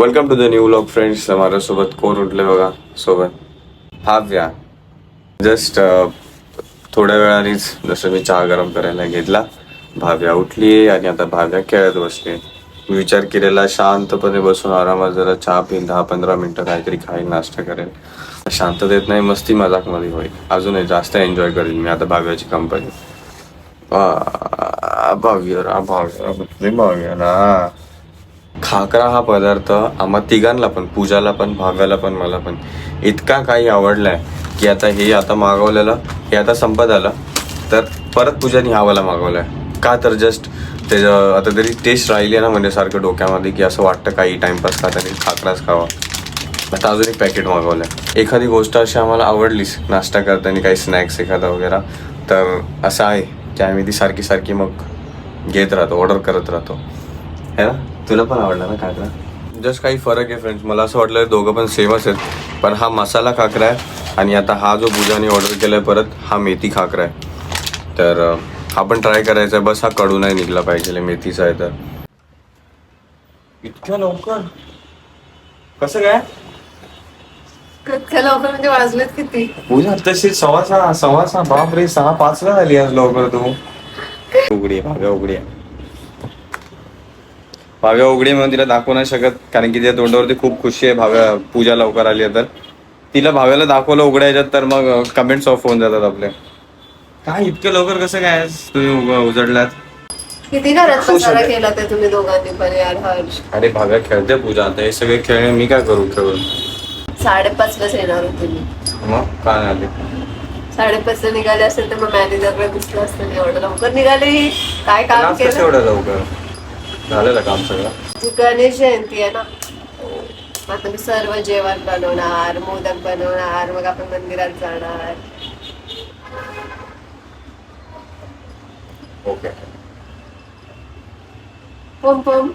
Welcome to the new vlog friends माझ्यासोबत कोण उठले बघा सोबत भाव्या। जस्ट uh, थोड्या वेळानेच जसं मी चहा गरम करायला घेतला भाव्या उठली आणि आता भाव्या खेळत बसली मी विचार केलेला शांतपणे बसून आरामात जरा चहा पिन दहा पंधरा मिनटं काहीतरी खाईल नाश्ता करेल शांततेत नाही मस्ती मजाकमध्ये होईल. अजूनही जास्त एन्जॉय करेल मी आता भाव्याची कंपनी भाव्य रा भाव्य भाव्य ना. खाकरा हा पदार्थ आम्हा तिघांना पण पूजाला पण भाव्याला पण मला पण. इतका काही आवडलाय की आता हे आता मागवलेलं हे आता संपत आलं. तर परत पूजाने हावाला आहे का तर जस्ट त्याच्या आता तरी टेस्ट राहिली आहे ना म्हणजे सारखं डोक्यामध्ये की असं वाटतं काही टाइमपास खाता तरी खाकराच खावा. आता अजून एक पॅकेट मागवलंय. एखादी गोष्ट अशी आम्हाला आवडलीच नाश्ता करताना काही स्नॅक्स एखादा वगैरे तर असं आहे की आम्ही ती सारखी सारखी मग घेत राहतो ऑर्डर करत राहतो. है ना? तुला पण आवडला ना काकरा? जस्ट काही फरक आहे फ्रेंड्स मला असं वाटलं दोघं पण सेमच आहेत पण हा मसाला खाकरा आहे आणि आता हा जो पूजाने ऑर्डर केलाय परत हा मेथी खाकरा आहे. तर हा पण ट्राय करायचा आहे. बस हा कडू नाही निघला पाहिजे मेथीचा आहे तर. इतक्या लवकर? कसं काय? लवकर म्हणजे वाजलेत किती? पूजा तशी सव्वा सहा सव्वा सहा. बाप रे सहा पाचला झाली आज लवकर तू. उघडी आहे, भाव्या उघडी आहे. भाव्या उघडी म्हणून तिला दाखवू नाही शकत कारण की तिच्या तोंडावरती खूप खुशी आहे भाव्या पूजा लवकर आली तर. तिला भाव्याला दाखवलं उघड्या ह्याच्यात तर मग कमेंट्स ऑफ होऊन जातात आपले. काय इतकं लवकर कसं काय तुम्ही उजडलात? किती घरात पसारा. केला ते तुम्ही दोघांनी पण यार हर्ष? अरे भाव्या खेळते पूजा आता हे सगळे खेळणे मी काय करू खेळून? साडेपाच लाच येणार होते मी. मग काय आले? साडेपाच निघाले असेल तर मग मॅनेजरला दिसलं असतं मी एवढं लवकर निघाली? काय काम केलं? एवढं लवकर. झालेलं काम सगळं. गणेश जयंती आहे ना. आता मी सर्व जेवण बनवणार मोदक बनवणार मग आपण मंदिरात जाणार. ओके. पम पम.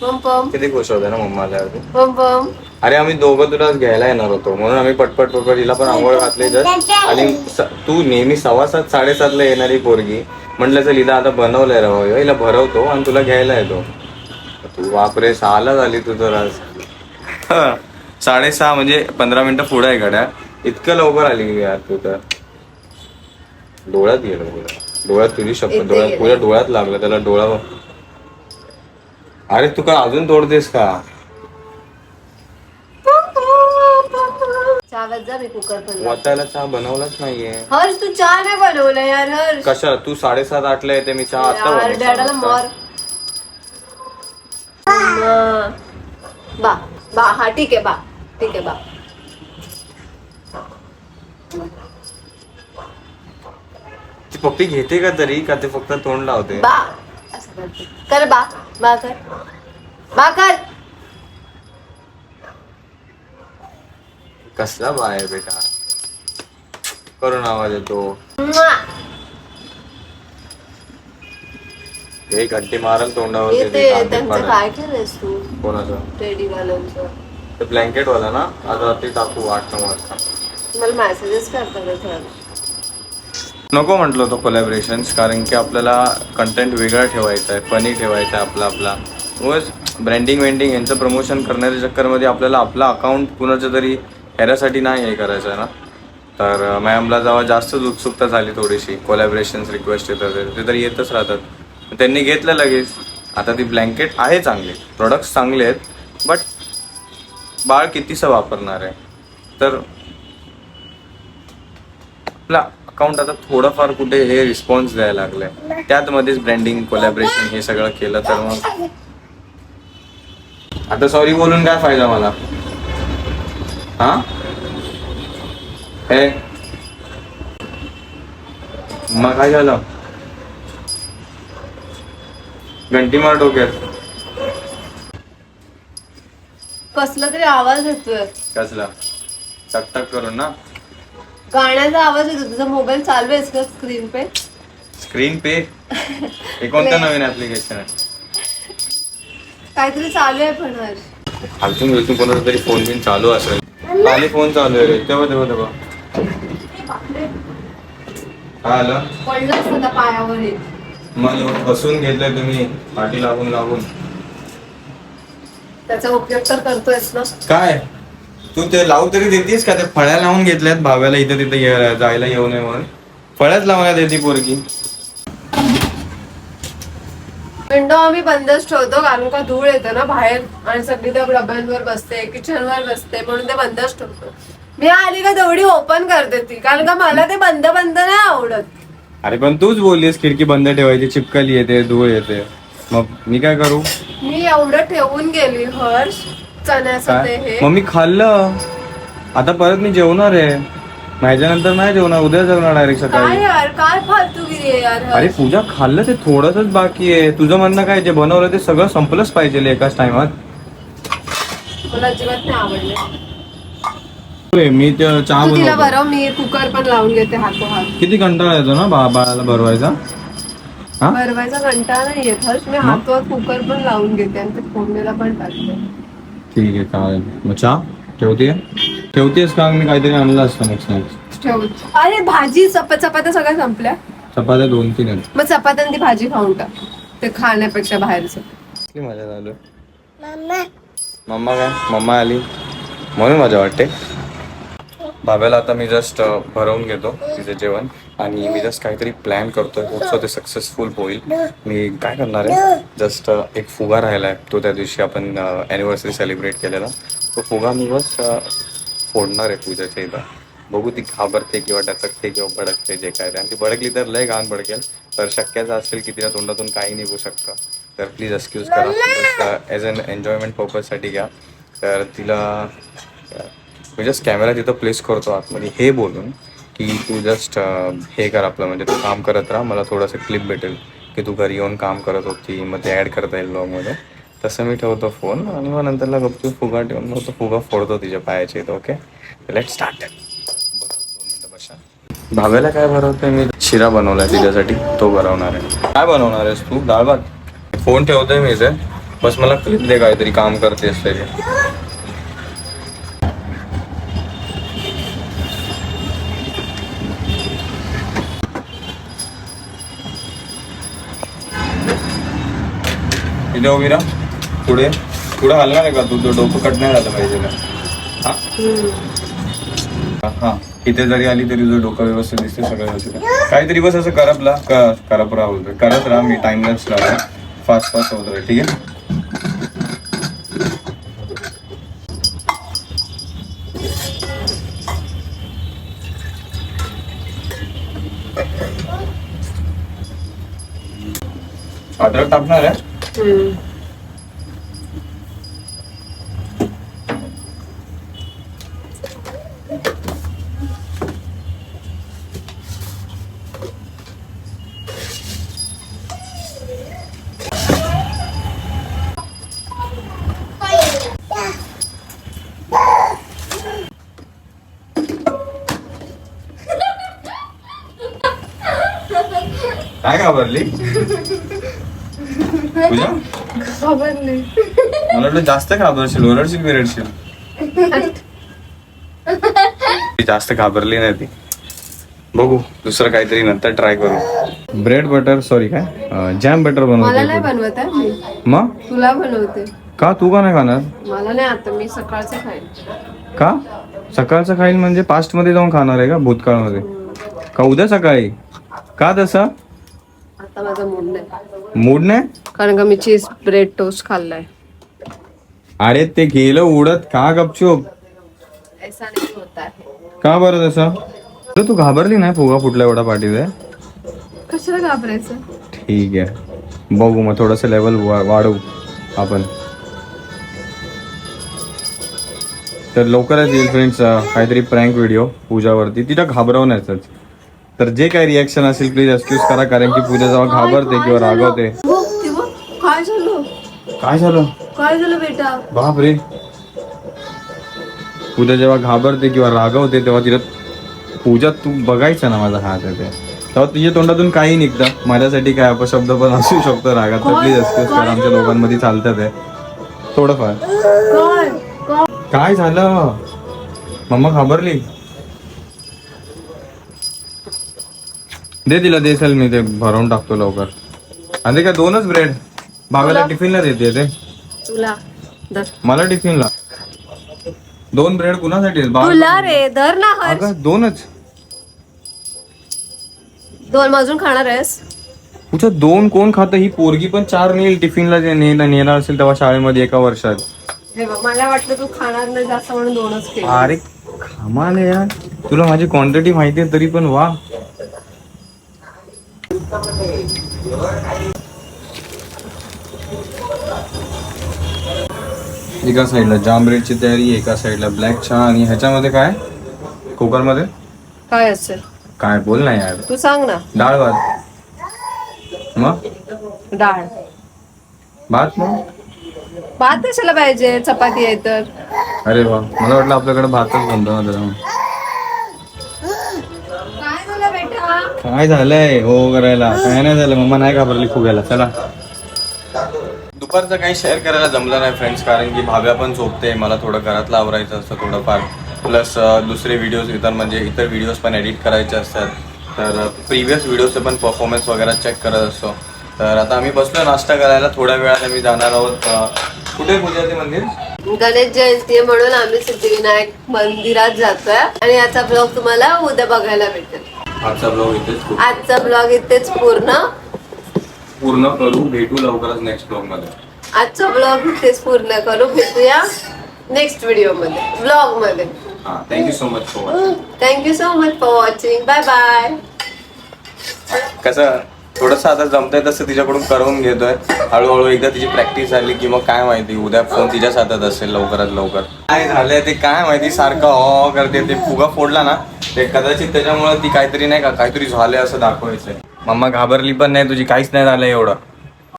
पम पम. किती खुश होते ना मम्मा आल्यावरती. पम पम. अरे आम्ही दोघं तुला घ्यायला येणार होतो म्हणून आम्ही पटपट पटपट हिला पण आंघोळ घातली तर आणि स- तू नेहमी सव्वा सात साडेसातला येणारी पोरगी. म्हटलं चल हिला आता बनवलंय राव हिला भरवतो आणि तुला घ्यायला येतो. तू बापरे सहाला झाली तू तर आज. हं, साडेसहा म्हणजे पंधरा मिनिटं पुढे आहे गड्या. इतकं लवकर आली की यार तू तर. डोळ्यात गेलं डोळ्यात तुझी शपथ इथे डोळ्यात. पुऱ्या डोळ्यात लागलं त्याला डोळा अरे तू काय अजून तोडतेस का? चावत जा मी कुकर पण वाचायला चहा बनवलाच नाहीये. हर्ष तू चहा नाही बनवलं यार हर्ष. कशा तू साडेसात आठला येते मी चहा आता यार बनवतो. डॅडाला मार. बा बा हा ठीक आहे बा ठीक आहे बा. ती पप्पी घेते का तरी का ते फक्त तोंड लावते? बा असं करते. कर बा बा कर. बा कर. कसला बाय बेटा? करून आवाज येतो. हे घंटी मारल तोंडावर त्यांचं काय केलंयस तू? कोणाचं? वाल्यांचं ते ब्लँकेट वाला ना? आज रात्री टाकू आठ नऊ वाजता. मला मेसेजेस करतात हर्ष नको म्हटलं तो कोलॅबरेशन कारण की आपल्याला कंटेंट वेगळा ठेवायचा आहे फनी ठेवायचा आहे आपला आपला. ब्रँडिंग वेंडिंग यांचं प्रमोशन करण्याच्या चक्करमध्ये आपल्याला आपला अकाउंट कुणाच्या तरी ह्याच्यासाठी नाही हे करायचं आहे ना. तर मॅमला जेव्हा जास्तच उत्सुकता झाली थोडीशी कोलॅबरेशन्स रिक्वेस्ट येतात ते तर येतच राहतात. त्यांनी घेतलं लगेच. आता ती ब्लँकेट आहे चांगली प्रोडक्ट्स चांगले आहेत बट बाळ कितीसं वापरणार आहे? तर आपला अकाउंट आता थोडंफार कुठे हे रिस्पॉन्स द्यायला लागलंय. त्यात मध्येच ब्रँडिंग कोलॅबरेशन हे सगळं केलं तर मग. आता सॉरी बोलून काय फायदा मला? हा? हे. मग काय झालं? घंटी मार डोक्यात. कसला तरी आवाज येतोय. कसला? टक टक करून ना. गाण्याचा आवाज येतो तुझा मोबाईल चालू आहेस का स्क्रीन पे? स्क्रीन पे? हे कोणतं नवीन ऍप्लिकेशन आहे? काहीतरी चालू आहे पण हर्ष खालतून बिलतून कोणाचा तरी फोन बिन चालू असेल. खाली फोन चालू आहे रे. तेव्हा तेव्हा तेव्हा. काय आलं पायावर हे. मग बसून घेतलंय तुम्ही पाठी लागून लागून. त्याचा उपयोग तर करतोयस ना. काय? तू ते लावू तरी देतीस का? ते फळ्या लावून घेतल्यात भाव्याला इथं तिथं ये- जायला येऊ नये म्हणून. फळ्याच लावायला देते पोरगी. विंडो आम्ही बंदच ठेवतो कारण का धूळ येतं ना बाहेर आणि सगळी त्या डब्यांवर बसते किचनवर बसते म्हणून ते बंदच ठेवतो. मी आली का तेवढी ओपन करते ती कारण का मला ते बंद बंद नाही आवडत. अरे पण तूच बोललीस खिडकी बंद ठेवायची चिपकली येते धूळ येते. मग मी काय करू? मी एवढं ठेवून गेली हर्ष चण्याचं ते काय हे. मग मी खाल्लं. आता परत मी जेवणार आहे. माझ्यानंतर नाही जेवणार उद्या जेवणार डायरेक्ट काय सकाळी यार काय फालतूगिरी आहे यार अरे हर्ष? पूजा खाल्लं ते थोडंसच बाकी आहे. तुझं म्हणणं काय जे बनवलं ते सगळं संपलंच पाहिजे एकाच टाइमात मला अजिबात नाही आवडले. मी ते चहा तू तिला बनवतो. बरं मी कुकर पण लावून घेते हातो हात. किती कंटाळा येतो ना बा बाळाला भरवायचा? हा? भरवायचा कंटाळा नाही येत हर्ष मी कुकर पण लावून घेते आणि ते फोडणीला पण टाकते. ठीक आहे चालेल. मग चहा? ठेवते ठेवतेस का? मी काहीतरी आणलं असतं नेक्स्ट नेक्स्ट ठेव अरे भाजी चपा चपात्या सगळ्या संपल्या. चपात्या दोन तीन आहेत. मग चपात्यान ती भाजी खाऊन टाक. ते खाण्यापेक्षा बाहेरचं. मजा झालो? मम्मा काय? मम्मा आली. म्हणून मजा वाटते. बाब्याला आता मी जस्ट भरवून घेतो तिचे जेवण. आणि मी जस्ट काहीतरी प्लॅन करतोय. होपसो ते सक्सेसफुल होईल. मी काय करणार आहे? जस्ट एक फुगा राहिला आहे तो त्या दिवशी आपण ॲनिव्हर्सरी सेलिब्रेट केलेला. तो फुगा मी बस फोडणार आहे पूजाच्या इथं. बघू ती घाबरते किंवा टचकते किंवा भडकते जे काय ते आणि ती भडकली तर लय घाण भडकेल. तर शक्यच असेल की तिला तोंडातून काही निघू शकतं. तर प्लीज एक्सक्यूज करा. ॲज अन एन्जॉयमेंट पर्पजसाठी घ्या. तर तिला मी जस्ट कॅमेरा तिथं प्लेस करतो आतमध्ये. हे बोलून की तू जस्ट हे कर आपलं. म्हणजे तू काम करत राहा. मला थोडंसं क्लिप भेटेल. की तू घरी येऊन काम करत होती. मग ते ॲड करता येईल ब्लॉगमध्ये तसं मी ठेवतो फोन आणि मग नंतरला गप्पी फुगा ठेवून. मग तो फुगा फोडतो तिच्या पायाच्या इथं ओके लेट स्टार्ट भाव्याला काय भरवतोय मी? शिरा बनवलाय तिच्यासाठी. तो भरवणार आहे. काय बनवणार आहेस तू? डाळ भात? फोन ठेवतोय मी इथे. बस मला क्लिप दे काहीतरी काम करतेस त्याचे इथे उभी पुढे पुढे हलणार आहे का तू? डोकं कट नाही झालं पाहिजे ना. हा? हा इथे जरी आली तरी तुझं डोकं व्यवस्थित दिसते सगळं व्यवस्थित काहीतरी बस असं करपला. क- करप राहा बोलतोय. करत राहा मी टाइम लॅप्स राहा फास्ट फास्ट होत राहा ठीक आहे? अद्रक टाकणार आहे? काय घाबरली? पूजा? घाबरली. मला वाटलं जास्त घाबरशील ओरडशील बिरडशील. जास्त घाबरली नाही ती. बघू दुसरं काहीतरी नंतर ट्राय करू. ब्रेड बटर सॉरी काय? जॅम बटर बनवतो बनवत मग तुला बनवते. का? तू का नाही खाणार? मला नाही आता मी सकाळचं खाईन. का? सकाळचं खाईल म्हणजे पास्टमध्ये जाऊन खाणार आहे का? भूतकाळमध्ये? का उद्या सकाळी? का तसं? आता माझा मूड नाही. मूड नाही? कारण का मी चीज ब्रेड टोस्ट खाल्लाय. अरे ते गेलं उडत. का गपचूप? ऐसा नाही होता है का बरं तसं? अरे तू घाबरली नाही फुगा फुटला एवढा आहे कशाला घाबरायचं? ठीक आहे. बघू मग थोडंसं लेवल वाढवू आपण. तर लवकरच येईल फ्रेंड्स काहीतरी प्रँक व्हिडिओ पूजावरती. तिला घाबरवण्याचंच. तर जे काही रिॲक्शन असेल प्लीज एक्सक्यूज करा कारण की पूजा जेव्हा घाबरते किंवा रागवते. बघ काय झालं? काय झालं? काय झालं बेटा? बाप रे. पूजा जेव्हा घाबरते किंवा रागवते तेव्हा तिला पूजा तू बघायचं ना माझा हात आहे ते. तेव्हा तुझ्या तोंडातून काही निघतं. माझ्यासाठी काय अपशब्द पण असू शकतो रागात तर प्लीज एक्सक्यूज करा. आमच्या लोकांमध्ये चालतं ते. थोडंफार. काय झालं? मम्मा घाबरली? दे तिला देसाल मी ते भरवून टाकतो लवकर. आणि ते काय दोनच ब्रेड भावाला टिफिनला देते ते तुला. धर. मला टिफिनला दोन ब्रेड कुणासाठी आहेत? बाळ- तुला रे धर ना हर्ष. अगं दोनच. दोन अजून खाणार आहेस? तुझ्या दोन कोण खातं? ही पोरगी पण चार नेईल टिफिनला जे ने- नेणार असेल तेव्हा शाळेमध्ये एका वर्षात. हे बघ मला वाटलं तू खाणार नाही जास्त म्हणून दोनच केले अरे कमाल आहे यार. तुला माझी क्वांटिटी माहिती आहे तरी पण वा. एका साईडला जाम ब्रेडची तयारी एका साईडला ब्लॅक चहा आणि ह्याच्यामध्ये काय? कुकरमध्ये काय असेल? काय? बोल ना यार. तू सांग ना. डाळ भात. मग? डाळ. भात मग? भात कशाला पाहिजे? चपाती आहे तर. अरे वा. मला वाटलं आपल्याकडे भातच बनतो ना काय झालंय? हो करायला. काय नाही झालं. मम्मा नाही घाबरली फुग्याला. चला. दुपारचं काही शेअर करायला जमलं नाही फ्रेंड्स कारण की भाव्या पण झोपते. मला थोडं घरातलं आवरायचं असतं थोडंफार. प्लस दुसरे व्हिडिओज इतर म्हणजे इतर व्हिडिओज पण एडिट करायचे असतात. तर प्रिव्हियस व्हिडिओचे पण परफॉर्मन्स वगैरे चेक करत असतो. तर आता आम्ही बसलो नाश्ता करायला. थोड्या वेळात आम्ही जाणार आहोत. कुठे पूजा ते मंदिर? गणेश जयंती म्हणून आम्ही सिद्धिविनायक मंदिरात जातोय. आणि याचा ब्लॉग तुम्हाला उद्या बघायला भेटेल. आजचा ब्लॉग इथेच आजचा ब्लॉग इथेच पूर्ण. पूर्ण करू भेटू लवकरच नेक्स्ट ब्लॉगमध्ये. आजचा ब्लॉग इथेच पूर्ण करू भेटूया नेक्स्ट व्हिडिओमध्ये ब्लॉगमध्ये. हां thank you so much for thank you so much for watching bye bye कसं? थोडंसं आता जमतंय तसं तिच्याकडून करून घेतोय. हळूहळू एकदा तिची प्रॅक्टिस झाली की मग काय माहिती उद्या फोन तिच्याच हातात असेल लवकरात लवकर. काय झालंय ते काय माहिती सारखं हो करते. ते फुगा फोडला ना ते कदाचित त्याच्यामुळे ती काहीतरी नाही का काहीतरी झालंय असं दाखवायचंय. मम्मा घाबरली पण नाही तुझी काहीच नाही झालं एवढं.